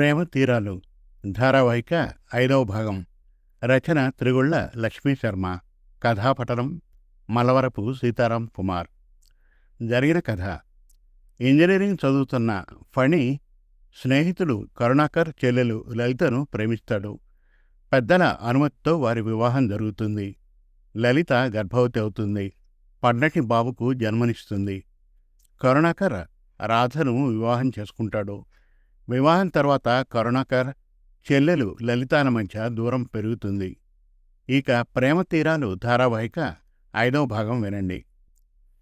ప్రేమ తీరాలు. ధారావాహిక ఐదవ భాగం. రచన త్రిగుళ్ళ లక్ష్మీ శర్మ. కథాపఠనం మలవరపు సీతారాం కుమార్. జరిగిన కథ. ఇంజనీరింగ్ చదువుతున్న ఫణి స్నేహితుడు కరుణాకర్ చెల్లెలు లలితను ప్రేమిస్తాడు. పెద్దల అనుమతితో వారి వివాహం జరుగుతుంది. లలిత గర్భవతి అవుతుంది. పడ్నటి బాబుకు జన్మనిస్తుంది. కరుణాకర్ రాధను వివాహం చేసుకుంటాడు. వివాహం తర్వాత కరుణాకర్ చెల్లెలు లలితాల మధ్య దూరం పెరుగుతుంది. ఇక ప్రేమ తీరాలు ధారావాహిక ఐదవ భాగం వినండి.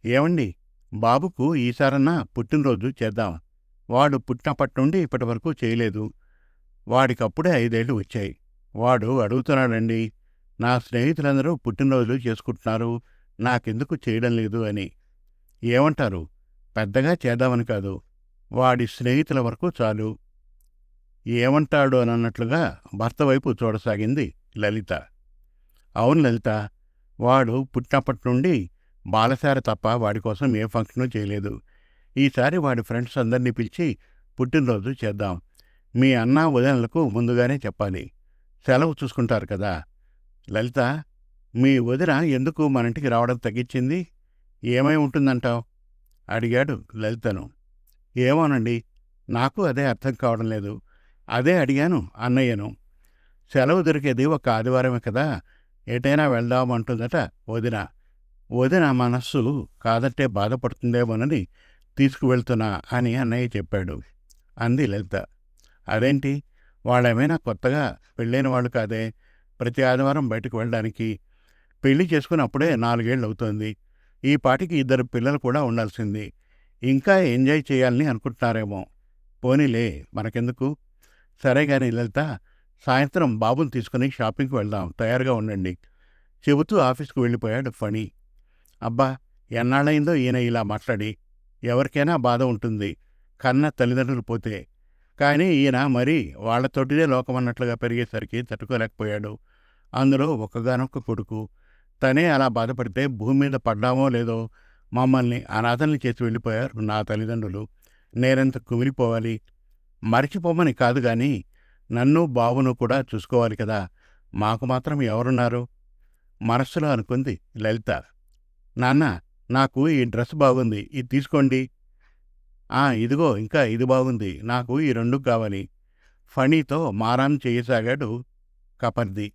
ఏమండి బాబుకు ఈసారన్నా పుట్టినరోజు చేద్దాం. వాడు పుట్టినప్పటి నుండి ఇప్పటి వరకు చేయలేదు. వాడికప్పుడే ఐదేళ్ళు వచ్చాయి. వాడు అడుగుతున్నాడండి నా స్నేహితులందరూ పుట్టినరోజులు చేసుకుంటున్నారు. నాకెందుకు చేయడం లేదు అని. ఏమంటారు? పెద్దగా చేద్దామని కాదు. వాడి స్నేహితుల వరకు చాలు. ఏమంటాడు అని అన్నట్లుగా భర్త వైపు చూడసాగింది లలిత. అవును లలిత వాడు పుట్టినప్పటి నుండి బాలసార తప్ప వాడి కోసం ఏ ఫంక్షను చేయలేదు. ఈసారి వాడి ఫ్రెండ్స్ అందరినీ పిలిచి పుట్టినరోజు చేద్దాం. మీ అన్న వదినలకు ముందుగానే చెప్పాలి. సెలవు చూసుకుంటారు కదా. లలిత మీ వదిన ఎందుకు మన ఇంటికి రావడం తగ్గించింది? ఏమై ఉంటుందంటావు? అడిగాడు లలితను. ఏమోనండి. నాకు అదే అర్థం కావడం లేదు. అదే అడిగాను అన్నయ్యను. సెలవు దొరికేది ఒక ఆదివారమే కదా ఎటైనా వెళ్దామంటుందట వదిన. వదిన మనస్సు కాదంటే బాధపడుతుందేమోనని తీసుకువెళ్తున్నా అని అన్నయ్య చెప్పాడు. అంది లలిత. అదేంటి? వాళ్ళేమైనా కొత్తగా పెళ్ళైన వాళ్ళు కాదే? ప్రతి ఆదివారం బయటకు వెళ్ళడానికి. పెళ్ళి చేసుకున్నప్పుడే నాలుగేళ్ళు అవుతోంది ఈ పాటికి ఇద్దరు పిల్లలు కూడా ఉండాల్సింది. ఇంకా ఎంజాయ్ చేయాలని అనుకుంటున్నారేమో. పోనీలే మనకెందుకు? సరే కానీ లలిత సాయంత్రం బాబుని తీసుకుని షాపింగ్కి వెళ్దాం తయారుగా ఉండండి. చెబుతూ ఆఫీస్కు వెళ్ళిపోయాడు ఫణి. అబ్బా ఎన్నాళ్ళైందో ఈయన ఇలా మాట్లాడి. ఎవరికైనా బాధ ఉంటుంది కన్న తల్లిదండ్రులు పోతే. కానీ ఈయన మరీ వాళ్ళతోటిదే లోకమన్నట్లుగా పెరిగేసరికి తట్టుకోలేకపోయాడు. అందులో ఒక్కగానొక్క కొడుకు. తనే అలా బాధపడితే భూమి మీద పడ్డామో లేదో మమ్మల్ని అనాథల్ని చేసి వెళ్ళిపోయారు. నా తల్లిదండ్రులు నేనెంత కుమిలిపోవాలి? మరిచిపోమని కాదు గాని నన్ను బాబును కూడా చూసుకోవాలి కదా. మాకు మాత్రం ఎవరున్నారు? మనస్సులో అనుకుంది లలిత. నాన్న నాకు ఈ డ్రెస్ బాగుంది. ఇది తీసుకోండి. ఆ ఇదిగో ఇంకా ఇది బాగుంది. నాకు ఈ రెండు కావాలి. ఫణితో మారాన్ చేయసాగాడు కపర్ది.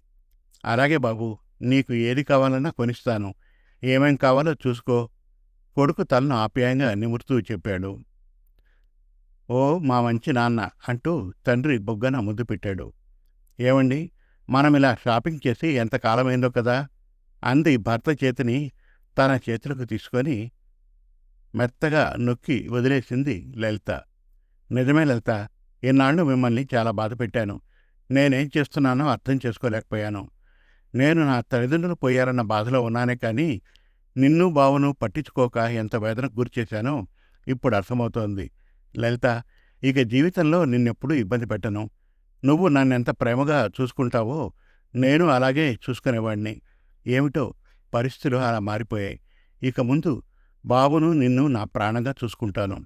అలాగే బాబు నీకు ఏది కావాలన్నా కొనిస్తాను. ఏమేం కావాలో చూసుకో. కొడుకు తలను ఆప్యాయంగా నిమురుతూ చెప్పాడు. ఓ మా మంచి నాన్న అంటూ తండ్రి బొగ్గన ముద్దు పెట్టాడు. ఏమండి మనం ఇలా షాపింగ్ చేసి ఎంత కాలమైందో కదా అంది భర్త చేతిని తన చేతులకు తీసుకొని మెత్తగా నొక్కి వదిలేసింది లలిత. నిజమే లలిత ఇన్నాళ్ళు మిమ్మల్ని చాలా బాధ పెట్టాను. నేనేం చేస్తున్నానో అర్థం చేసుకోలేకపోయాను. నేను నా తల్లిదండ్రులు పోయారన్న బాధలో ఉన్నానే కానీ నిన్ను బావను పట్టించుకోక ఎంత వేదనకు గురిచేశానో ఇప్పుడు అర్థమవుతోంది. లలిత ఇక జీవితంలో నిన్నెప్పుడూ ఇబ్బంది పెట్టను. నువ్వు నన్నెంత ప్రేమగా చూసుకుంటావో నేను అలాగే చూసుకునేవాడిని. ఏమిటో పరిస్థితులు అలా మారిపోయాయి. ఇక ముందు బాబును నిన్ను నా ప్రాణంగా చూసుకుంటాను.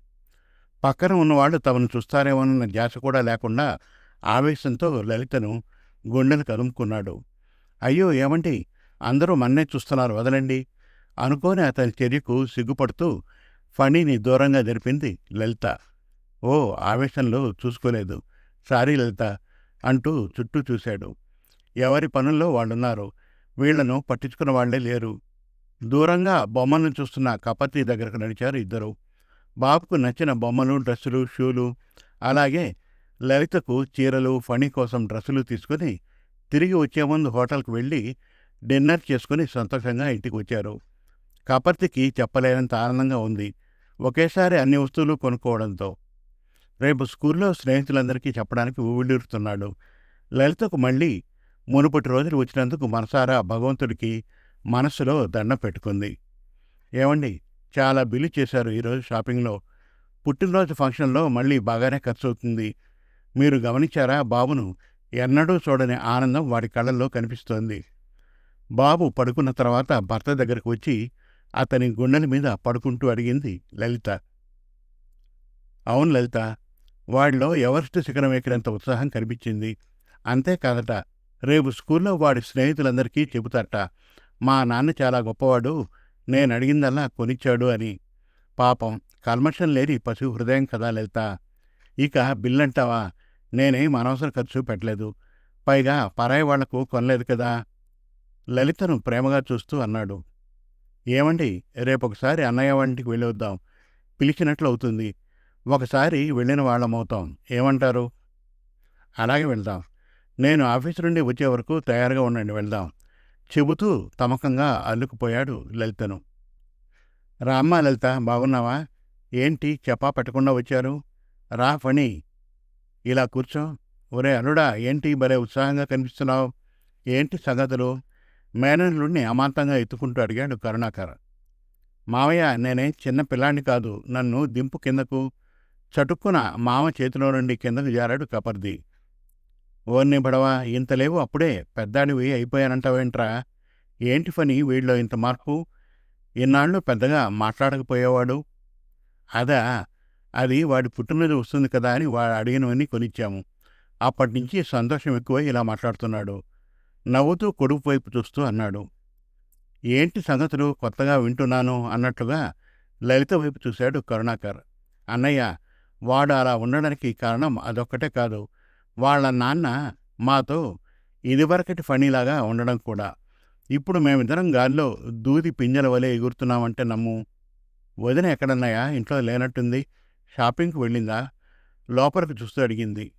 పక్కన ఉన్నవాళ్ళు తమను చూస్తారేమోనన్న ధ్యాస కూడా లేకుండా ఆవేశంతో లలితను గుండెను కదుముకున్నాడు. అయ్యో ఏమండి? అందరూ మన్నే చూస్తున్నారు వదలండి. అనుకోని అతని చర్యకు సిగ్గుపడుతూ ఫణిని దూరంగా జరిపింది లలిత. ఓ ఆవేశంలో చూసుకోలేదు. సారీ లలిత అంటూ చుట్టూ చూశాడు. ఎవరి పనుల్లో వాళ్ళున్నారు? వీళ్ళను పట్టించుకున్న వాళ్ళే లేరు. దూరంగా బొమ్మలను చూస్తున్న కపతి దగ్గరకు నడిచారు ఇద్దరు. బాబుకు నచ్చిన బొమ్మలు డ్రెస్సులు షూలు అలాగే లలితకు చీరలు ఫణి కోసం డ్రెస్సులు తీసుకుని తిరిగి వచ్చే ముందు హోటల్కి వెళ్ళి డిన్నర్ చేసుకుని సంతోషంగా ఇంటికి వచ్చారు. కపర్తికి చెప్పలేనంత ఆనందంగా ఉంది. ఒకేసారి అన్ని వస్తువులు కొనుక్కోవడంతో. రేపు స్కూల్లో స్నేహితులందరికీ చెప్పడానికి ఊవిడూరుతున్నాడు లలితకు మళ్ళీ మునుపటి రోజులు వచ్చినందుకు మనసారా భగవంతుడికి మనస్సులో దండం పెట్టుకుంది. ఏమండి చాలా బిల్లు చేశారు ఈరోజు షాపింగ్లో. పుట్టినరోజు ఫంక్షన్లో మళ్ళీ బాగానే ఖర్చు అవుతుంది మీరు గమనించారా బాబును ఎన్నడూ చూడని ఆనందం వాడి కళ్ళల్లో కనిపిస్తోంది. బాబు పడుకున్న తర్వాత భర్త దగ్గరకు వచ్చి అతని గుండెల మీద పడుకుంటూ అడిగింది లలిత. అవును లలిత వాడిలో ఎవరెస్ట్ శిఖరం ఎక్కినంత ఉత్సాహం కనిపించింది. అంతేకాదట రేపు స్కూల్లో వాడి స్నేహితులందరికీ చెబుతారట మా నాన్న చాలా గొప్పవాడు నేను అడిగిందల్లా కొనిచ్చాడు అని. పాపం కల్మషం లేని పశు హృదయం కదా లలిత. ఇక బిల్లంటావా నేనేం అనవసర ఖర్చు పెట్టలేదు. పైగా పరాయి వాళ్ళకు కొనలేదు కదా. లలితను ప్రేమగా చూస్తూ అన్నాడు. ఏమండి? రేపొకసారి అన్నయ్య వంటికి వెళ్ళొద్దాం. పిలిచినట్లు అవుతుంది ఒకసారి వెళ్ళిన వాళ్ళమవుతాం. ఏమంటారు? అలాగే వెళ్దాం. నేను ఆఫీసు నుండి వచ్చే వరకు తయారుగా ఉండండి వెళ్దాం. చెబుతూ తమకంగా అల్లుకుపోయాడు లలితను. రామ్మ లలిత బాగున్నావా? ఏంటి చెప్పా పట్టకుండా వచ్చారు? రా ఫణి. ఇలా కూర్చో. ఒరే అల్లుడా ఏంటి భలే ఉత్సాహంగా కనిపిస్తున్నావు? ఏంటి సంగతులు? మేనల్లుడిని అమాంతంగా ఎత్తుకుంటూ అడిగాడు కరుణాకర్. మావయ్య నేనే చిన్న పిల్లాన్ని కాదు. నన్ను దింపు కిందకు చటుక్కున మామ చేతిలో నుండి కిందకు జారాడు కపర్ది. ఓర్ని బడవా ఇంతలేవు అప్పుడే. పెద్దాడివి అయిపోయానంటావేంట్రా? ఏంటి పని వీళ్ళో ఇంత మార్పు? ఇన్నాళ్ళు పెద్దగా మాట్లాడకపోయేవాడు. అదా అది వాడి పుట్టినరోజు వస్తుంది కదా అని వాడు అడిగినవన్నీ కొనిచ్చాము. అప్పటినుంచి సంతోషం ఎక్కువై ఇలా మాట్లాడుతున్నాడు. నవ్వుతూ కొడుకు వైపు చూస్తూ అన్నాడు. ఏంటి సంగతులు? కొత్తగా వింటున్నాను అన్నట్లుగా లలిత వైపు చూశాడు కరుణాకర్. అన్నయ్య వాడు అలా ఉండడానికి కారణం అదొక్కటే కాదు. వాళ్ళ నాన్న మాతో ఇదివరకటి ఫణిలాగా ఉండడం కూడా. ఇప్పుడు మేమిద్దరం గాల్లో దూది పింజల వలె ఎగురుతున్నామంటే నమ్ము. వదిన ఎక్కడన్నాయా ఇంట్లో లేనట్టుంది. షాపింగ్కి వెళ్ళిందా? లోపలికి చూస్తూ అడిగింది.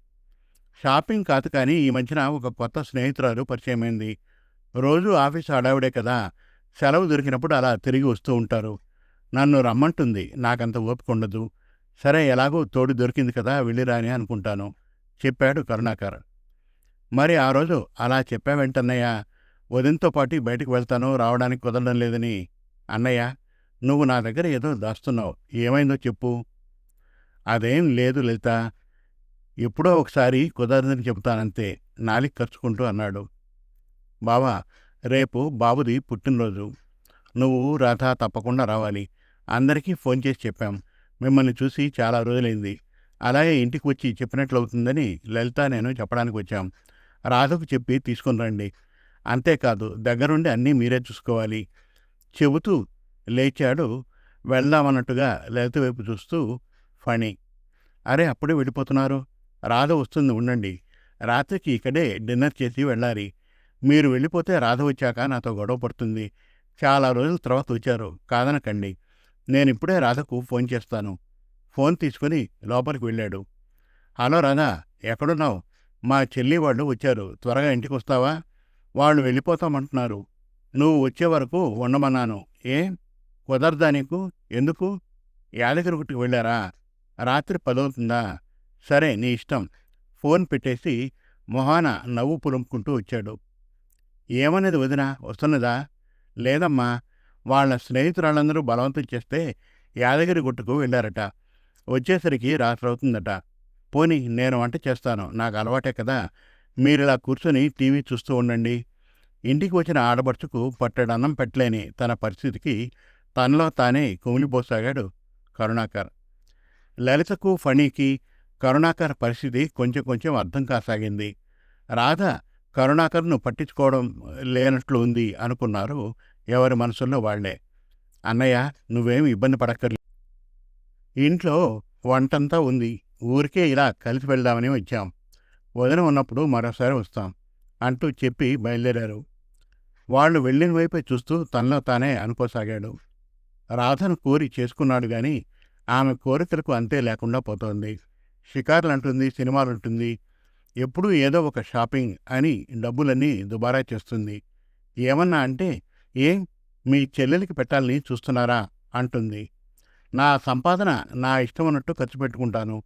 షాపింగ్ కాదు కానీ ఈ మధ్యన ఒక కొత్త స్నేహితురాలు పరిచయమైంది. రోజు ఆఫీస్ హడావిడే కదా సెలవు దొరికినప్పుడు అలా తిరిగి వస్తూ ఉంటారు. నన్ను రమ్మంటుంది నాకంత ఓపిక ఉండదు. సరే ఎలాగో తోడు దొరికింది కదా వెళ్ళిరాని అనుకుంటాను చెప్పాడు కరుణాకర్. మరి ఆ రోజు అలా చెప్పావేంటన్నయ్య? ఉదయంతో పాటు బయటకు వెళ్తాను రావడానికి కుదరడం లేదని. అన్నయ్య నువ్వు నా దగ్గర ఏదో దాస్తున్నావు ఏమైందో చెప్పు. అదేం లేదు లలిత ఎప్పుడో ఒకసారి కుదరదని చెబుతానంతే నాలికి ఖర్చుకుంటూ అన్నాడు. బావా రేపు బాబుది పుట్టినరోజు. నువ్వు రాధ తప్పకుండా రావాలి. అందరికీ ఫోన్ చేసి చెప్పాం. మిమ్మల్ని చూసి చాలా రోజులైంది. అలాగే ఇంటికి వచ్చి చెప్పినట్లవుతుందని లలిత నేను చెప్పడానికి వచ్చాం. రాధకు చెప్పి తీసుకుని రండి. అంతేకాదు దగ్గరుండి అన్నీ మీరే చూసుకోవాలి. చెబుతూ లేచాడు. వెళ్దామన్నట్టుగా లలిత వైపు చూస్తూ ఫణి అరే అప్పుడే వెళ్ళిపోతున్నారు. రాధ వస్తుంది ఉండండి. రాత్రికి ఇక్కడే డిన్నర్ చేసి వెళ్ళాలి. మీరు వెళ్ళిపోతే రాధ వచ్చాక నాతో గొడవ పడుతుంది. చాలా రోజుల తర్వాత వచ్చారు. కాదనకండి. నేను ఇప్పుడే రాధకు ఫోన్ చేస్తాను. ఫోన్ తీసుకుని లోపలికి వెళ్ళాడు. హలో రాధా ఎక్కడున్నావు? మా చెల్లి వాళ్ళు వచ్చారు. త్వరగా ఇంటికి వస్తావా? వాళ్ళు వెళ్ళిపోతామంటున్నారు. నువ్వు వచ్చే వరకు ఉండమన్నాను. ఏ? కుదరదా నీకు? ఎందుకు? యాదగిరిగుట్టుకు వెళ్ళారా? రాత్రి పదవుతుందా? సరే నీ ఇష్టం. ఫోన్ పెట్టేసి మొహాన నవ్వు పులుముకుంటూ వచ్చాడు. ఏమనేది వదిన వస్తున్నదా? లేదమ్మా. వాళ్ళ స్నేహితురాళ్ళందరూ బలవంతం చేస్తే యాదగిరి గుట్టుకు వెళ్ళారట. వచ్చేసరికి రాత్రి అవుతుందట. పోని నేను వంట చేస్తాను. నాకు అలవాటే కదా. మీరు ఇలా కూర్చొని టీవీ చూస్తూ ఉండండి. ఇంటికి వచ్చిన ఆడబడుచుకు పట్టడన్నం పెట్టలేని తన పరిస్థితికి తనలో తానే కుమిలిపోసాగాడు కరుణాకర్. లలితకు ఫణికి కరుణాకర్ పరిస్థితి కొంచెం కొంచెం అర్థం కాసాగింది. రాధ కరుణాకర్ను పట్టించుకోవడం లేనట్లు ఉంది అనుకున్నారు ఎవరి మనసుల్లో వాళ్ళే అన్నయ్య నువ్వేం ఇబ్బంది పడక్కర్లేదు ఇంట్లో వంటంతా ఉంది. ఊరికే ఇలా కలిసి వెళ్దామని వచ్చాం. వదిన ఉన్నప్పుడు మరోసారి వస్తాం అంటూ చెప్పి బయలుదేరారు. వాళ్ళు వెళ్ళిన వైపే చూస్తూ తనలో తానే అనుకోసాగాడు. రాధను కోరి చేసుకున్నాడు గాని ఆమె కోరికలకు అంతే లేకుండా పోతోంది. షికార్లంటుంది సినిమాలుంటుంది. ఎప్పుడూ ఏదో ఒక షాపింగ్ అని డబ్బులన్నీ దుబారా చేస్తుంది. ఏమన్నా అంటే ఏం? మీ చెల్లెలికి పెట్టాలని చూస్తున్నారా? అంటుంది. నా సంపాదన నా ఇష్టం ఉన్నట్టు ఖర్చు పెట్టుకుంటాను.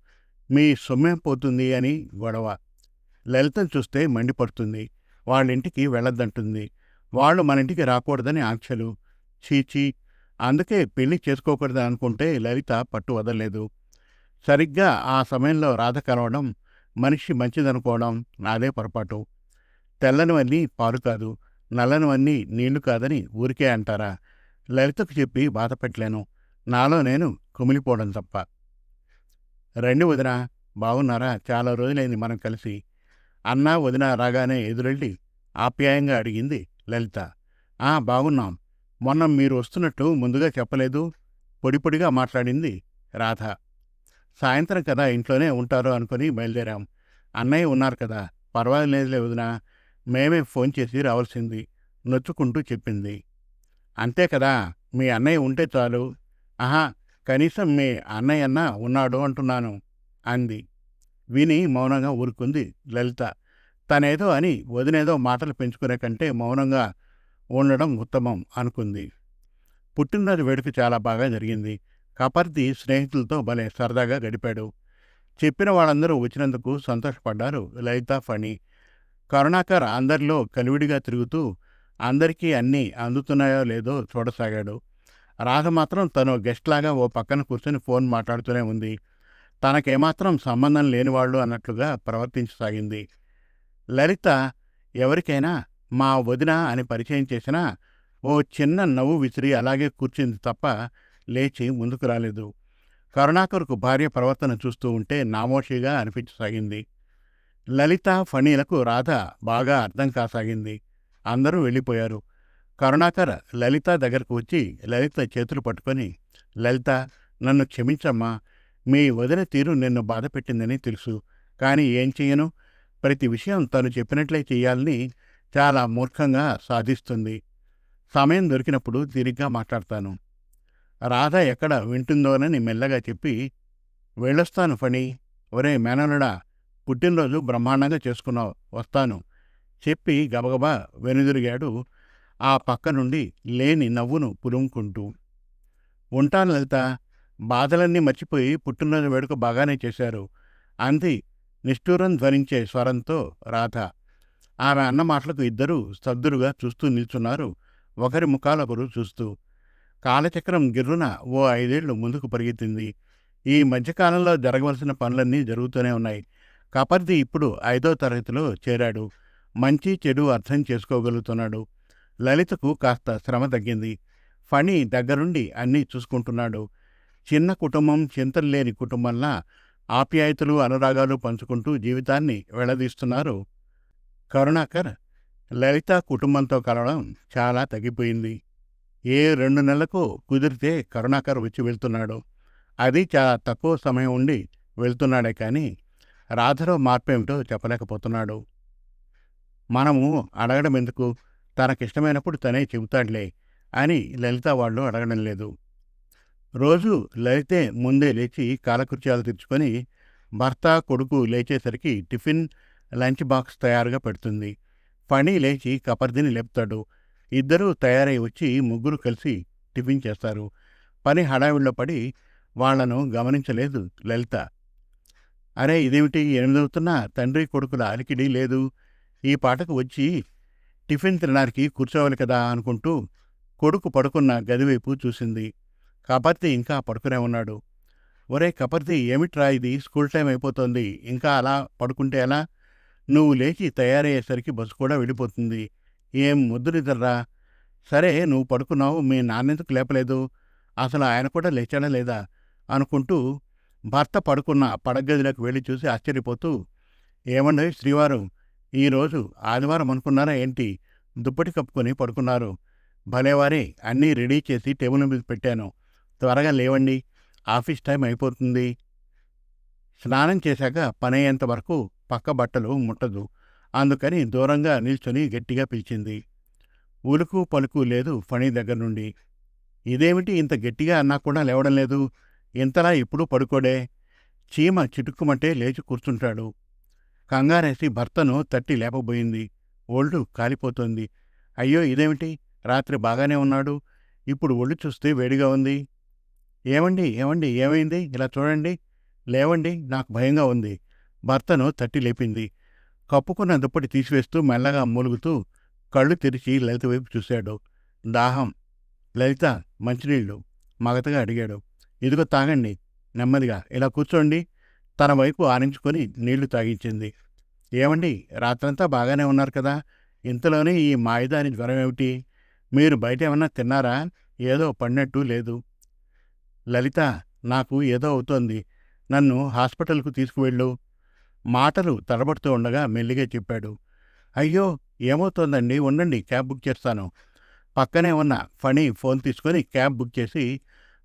మీ సొమ్మే పోతుంది? అని గొడవ. లలితను చూస్తే మండిపడుతుంది. వాళ్ళింటికి వెళ్ళొద్దంటుంది. వాళ్ళు మన ఇంటికి రాకూడదని ఆంక్షలు. చీచీ అందుకే పెళ్ళి చేసుకోకూడదని అనుకుంటే లలిత పట్టు వదలలేదు. సరిగ్గా ఆ సమయంలో రాధ కలవడం మనిషి మంచిదనుకోవడం నాదే పొరపాటు. తెల్లనివన్నీ పాలు కాదు నల్లనివన్నీ నీళ్ళు కాదని ఊరికే అంటారా? లలితకు చెప్పి బాధపెట్టలేను నాలో నేను కుమిలిపోవడం తప్ప. రెండు వదిన బాగున్నారా చాలా రోజులైంది మనం కలిసి. అన్నా వదిన రాగానే ఎదురెళ్ళి ఆప్యాయంగా అడిగింది లలిత. ఆ బాగున్నాం మొన్న మీరు వస్తున్నట్టు ముందుగా చెప్పలేదు? పొడి పొడిగా మాట్లాడింది రాధ. సాయంత్రం కదా ఇంట్లోనే ఉంటారు అనుకుని బయలుదేరాం. అన్నయ్య ఉన్నారు కదా పర్వాలేదులే వదినా మేమే ఫోన్ చేసి రావాల్సింది నొచ్చుకుంటూ చెప్పింది. అంతే కదా మీ అన్నయ్య ఉంటే చాలు. ఆహా కనీసం మీ అన్నయ్య అన్న ఉన్నాడు అంటున్నాను అంది. విని మౌనంగా ఊరుకుంది లలిత. తనేదో అని వదినేదో మాటలు పెంచుకునే కంటే మౌనంగా ఉండడం ఉత్తమం అనుకుంది. పుట్టినరోజు వేడుక చాలా బాగా జరిగింది. కపర్ది స్నేహితులతో భలే సరదాగా గడిపాడు. చెప్పిన వాళ్ళందరూ వచ్చినందుకు సంతోషపడ్డారు లలిత ఫణి. కరుణాకర్ అందరిలో కలివిడిగా తిరుగుతూ అందరికీ అన్నీ అందుతున్నాయో లేదో చూడసాగాడు. రాధ మాత్రం తను గెస్ట్లాగా ఓ పక్కన కూర్చొని ఫోన్ మాట్లాడుతూనే ఉంది. తనకేమాత్రం సంబంధం లేనివాళ్ళు అన్నట్లుగా ప్రవర్తించసాగింది. లలిత ఎవరికైనా మా వదిన అని పరిచయం చేసినా ఓ చిన్న నవ్వు విసిరి అలాగే కూర్చుంది తప్ప లేచి ముందుకు రాలేదు. కరుణాకర్కు భార్య ప్రవర్తన చూస్తూ ఉంటే నామోషిగా అనిపించసాగింది. లలిత ఫణీలకు రాధ బాగా అర్థం కాసాగింది. అందరూ వెళ్ళిపోయారు. కరుణాకర్ లలిత దగ్గరకు వచ్చి లలిత చేతులు పట్టుకొని లలిత నన్ను క్షమించమ్మా. మీ వదిన తీరు నిన్ను బాధ పెట్టిందని తెలుసు. కానీ ఏం చెయ్యను? ప్రతి విషయం తను చెప్పినట్లే చెయ్యాలని చాలా మూర్ఖంగా సాధిస్తుంది. సమయం దొరికినప్పుడు తిరిగ్గా మాట్లాడతాను. రాధ ఎక్కడ వింటుందోనని మెల్లగా చెప్పి వెళ్ళొస్తాను ఫణి. ఒరే మేనలుడా పుట్టినరోజు బ్రహ్మాండంగా చేసుకున్నావు. వస్తాను. చెప్పి గబగబా వెనుదిరిగాడు ఆ పక్క నుండి లేని నవ్వును పులుముకుంటూ ఉంటాను లలిత. బాధలన్నీ మర్చిపోయి పుట్టినరోజు వేడుక బాగానే చేశారు. అంది నిష్ఠూరం ధ్వనించే స్వరంతో రాధ. ఆమె అన్న మాటలకు ఇద్దరూ స్తబ్దులుగా చూస్తూ నిల్చున్నారు. ఒకరి ముఖాలొకరు చూస్తూ. కాలచక్రం గిర్రున ఓ ఐదేళ్ళు ముందుకు పరిగెత్తింది. ఈ మధ్యకాలంలో జరగవలసిన పనులన్నీ జరుగుతూనే ఉన్నాయి. కపర్ది ఇప్పుడు ఐదో తరగతిలో చేరాడు. మంచి చెడు అర్థం చేసుకోగలుగుతున్నాడు. లలితకు కాస్త శ్రమ తగ్గింది. ఫణి దగ్గరుండి అన్నీ చూసుకుంటున్నాడు. చిన్న కుటుంబం చింతలు లేని కుటుంబంలా ఆప్యాయతలు అనురాగాలు పంచుకుంటూ జీవితాన్ని వెళ్ళదీస్తున్నారు. కరుణాకర్ లలిత కుటుంబంతో కలవడం చాలా తగ్గిపోయింది. ఏ రెండు నెలలకు కుదిరితే కరుణాకర్ వచ్చి వెళ్తున్నాడు. అది చాలా తక్కువ సమయం ఉండి వెళ్తున్నాడే కానీ రాధలో మార్పేమిటో చెప్పలేకపోతున్నాడు. మనము అడగడం ఎందుకు? తనకిష్టమైనప్పుడు తనే చెబుతాడులే అని లలిత వాళ్ళు అడగడం లేదు. రోజు లలితే ముందే లేచి కాలకృత్యాలు తెచ్చుకొని భర్త కొడుకు లేచేసరికి టిఫిన్ లంచ్ బాక్స్ తయారుగా పెడుతుంది. ఫణి లేచి కపర్దిని లేపుతాడు. ఇద్దరూ తయారై వచ్చి ముగ్గురు కలిసి టిఫిన్ చేస్తారు. పని హడావిడిలో పడి వాళ్ళను గమనించలేదు లలిత. అరే ఇదేమిటి? ఎనిమిదవుతున్నా తండ్రి కొడుకుల అలికిడి లేదు. ఈ పాటకు వచ్చి టిఫిన్ తినడానికి కూర్చోవాలి కదా అనుకుంటూ కొడుకు పడుకున్న గదివైపు చూసింది. కపర్తి ఇంకా పడుకునే ఉన్నాడు. ఒరే కపర్తి ఏమిట్రా ఇది? స్కూల్ టైం అయిపోతుంది. ఇంకా అలా పడుకుంటే ఎలా? నువ్వు లేచి తయారయ్యేసరికి బస్సు కూడా వెళ్ళిపోతుంది. ఏం ముద్దునిద్దర్రా సరే నువ్వు పడుకున్నావు మీ నాన్నెందుకు లేపలేదు? అసలు ఆయన కూడా లేచాడా లేదా? అనుకుంటూ భర్త పడుకున్న పడగదిలోకి వెళ్ళి చూసి ఆశ్చర్యపోతూ ఏమండీ శ్రీవారు ఈరోజు ఆదివారం అనుకున్నారా ఏంటి? దుప్పటి కప్పుకొని పడుకున్నారు. భలేవారే అన్నీ రెడీ చేసి టేబుల్ మీద పెట్టాను. త్వరగా లేవండి ఆఫీస్ టైం అయిపోతుంది. స్నానం చేశాక పని అయ్యేంత వరకు పక్క బట్టలు ముట్టదు. అందుకని దూరంగా నిల్చొని గట్టిగా పిలిచింది. ఉలుకు పలుకు లేదు ఫణి దగ్గర నుండి. ఇదేమిటి ఇంత గట్టిగా అన్నా కూడా లేవడం లేదు? ఇంతలా ఎప్పుడూ పడుకోడే? చీమ చిటుక్కుమంటే లేచి కూర్చుంటాడు. కంగారేసి భర్తను తట్టి లేపబోయింది. ఒళ్ళు కాలిపోతోంది. అయ్యో ఇదేమిటి? రాత్రి బాగానే ఉన్నాడు. ఇప్పుడు ఒళ్ళు చూస్తే వేడిగా ఉంది. ఏమండి ఏమండి ఏమైంది? ఇలా చూడండి. లేవండి నాకు భయంగా ఉంది. భర్తను తట్టి లేపింది. కప్పుకున్న దుప్పటి తీసివేస్తూ మెల్లగా మూలుగుతూ కళ్ళు తెరిచి లలిత వైపు చూశాడు. దాహం. లలిత మంచినీళ్ళు. మగతగా అడిగాడు. ఇదిగో తాగండి. నెమ్మదిగా. ఇలా కూర్చోండి. తన వైపు ఆనించుకొని నీళ్ళు తాగించింది. ఏమండి? రాత్రంతా బాగానే ఉన్నారు కదా. ఇంతలోనే ఈ మాయిదాని జ్వరం ఏమిటి? మీరు బయట ఏమన్నా తిన్నారా? ఏదో పడినట్టు లేదు. లలిత నాకు ఏదో అవుతోంది. నన్ను హాస్పిటల్కు తీసుకువెళ్ళు. మాటలు తడబడుతూ ఉండగా మెల్లిగా చెప్పాడు అయ్యో ఏమవుతోందండి? ఉండండి క్యాబ్ బుక్ చేస్తాను. పక్కనే ఉన్న ఫణి ఫోన్ తీసుకొని క్యాబ్ బుక్ చేసి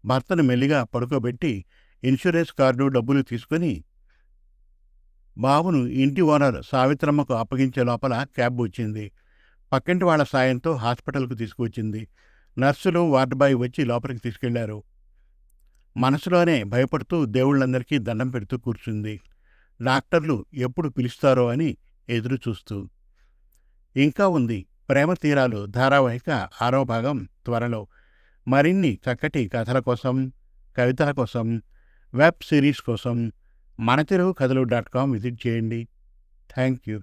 భర్తను మెల్లిగా పడుకోబెట్టి ఇన్సూరెన్స్ కార్డు డబ్బులు తీసుకొని బాబును ఇంటి ఓనర్ సావిత్రమ్మకు అప్పగించే లోపల క్యాబ్ వచ్చింది. పక్కింటి వాళ్ళ సాయంతో హాస్పిటల్కు తీసుకువచ్చింది. నర్సులు వార్డ్ బాయ్ వచ్చి లోపలికి తీసుకెళ్ళారు. మనసులోనే భయపడుతూ దేవుళ్ళందరికీ దండం పెడుతూ కూర్చుంది. డాక్టర్లు ఎప్పుడు పిలుస్తారో అని ఎదురుచూస్తూ. ఇంకా ఉంది. ప్రేమ తీరాలు ధారావాహిక ఆరో భాగం త్వరలో. మరిన్ని చక్కటి కథల కోసం కవితల కోసం వెబ్ సిరీస్ కోసం మన తెలుగు కథలు డాట్ కామ్ విజిట్ చేయండి. Thank you.